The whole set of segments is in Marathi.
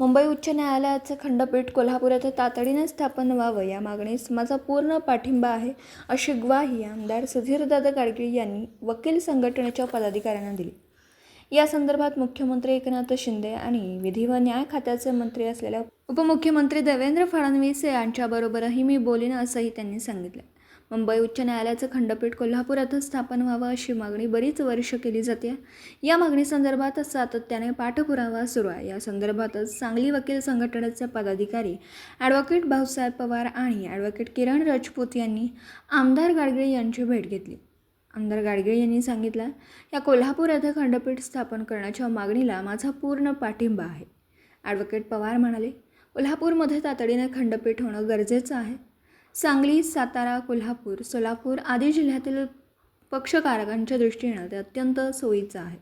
मुंबई उच्च न्यायालयाचं खंडपीठ कोल्हापूर येथे तातडीने स्थापन व्हावं या मागणीस माझा पूर्ण पाठिंबा आहे अशी ग्वाही आमदार सुधीरदादा गाडगीळ यांनी वकील संघटनेच्या पदाधिकाऱ्यांना दिली. या संदर्भात मुख्यमंत्री एकनाथ शिंदे आणि विधी व न्याय खात्याचे मंत्री असलेल्या उपमुख्यमंत्री देवेंद्र फडणवीस यांच्याबरोबरही मी बोलीन असंही त्यांनी सांगितलं. मुंबई उच्च न्यायालयाचं खंडपीठ कोल्हापुरातच स्थापन व्हावं अशी मागणी बरीच वर्ष केली जाते. या मागणीसंदर्भात सातत्याने पाठपुरावा सुरू आहे. या संदर्भातच सांगली वकील संघटनेचे पदाधिकारी ॲडव्होकेट भाऊसाहेब पवार आणि ॲडव्होकेट किरण राजपूत यांनी आमदार गाडगीळ यांची भेट घेतली. आमदार गाडगीळ यांनी सांगितलं या कोल्हापूर येथे खंडपीठ स्थापन करण्याच्या मागणीला माझा पूर्ण पाठिंबा आहे. ॲडव्होकेट पवार म्हणाले कोल्हापूरमध्ये तातडीने खंडपीठ होणं गरजेचं आहे. सांगली सातारा कोल्हापूर सोलापूर आदी जिल्ह्यातील पक्षकारकांच्या दृष्टीनं ते अत्यंत सोयीचं आहे.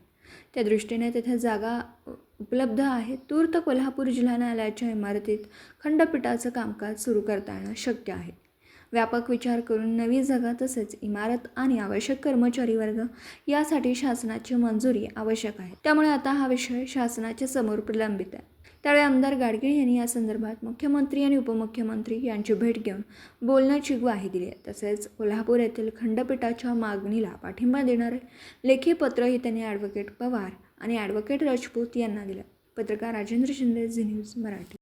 त्या दृष्टीने तेथे जागा उपलब्ध आहे. तूर्त कोल्हापूर जिल्हा न्यायालयाच्या इमारतीत खंडपीठाचं कामकाज सुरू करता येणं शक्य आहे. व्यापक विचार करून नवी जागा तसेच इमारत आणि आवश्यक कर्मचारी वर्ग यासाठी शासनाची मंजुरी आवश्यक आहे. त्यामुळे आता हा विषय शासनाच्या समोर प्रलंबित आहे. त्यावेळी आमदार गाडगीळ यांनी या संदर्भात मुख्यमंत्री आणि उपमुख्यमंत्री यांची भेट घेऊन बोलण्याची ग्वाही दिली. आहे तसेच कोल्हापूर येथील खंडपीठाच्या मागणीला पाठिंबा देणारे लेखी पत्रही त्यांनी ॲडव्होकेट पवार आणि ॲडव्होकेट राजपूत यांना दिलं. पत्रकार राजेंद्र शिंदे झी न्यूज मराठी.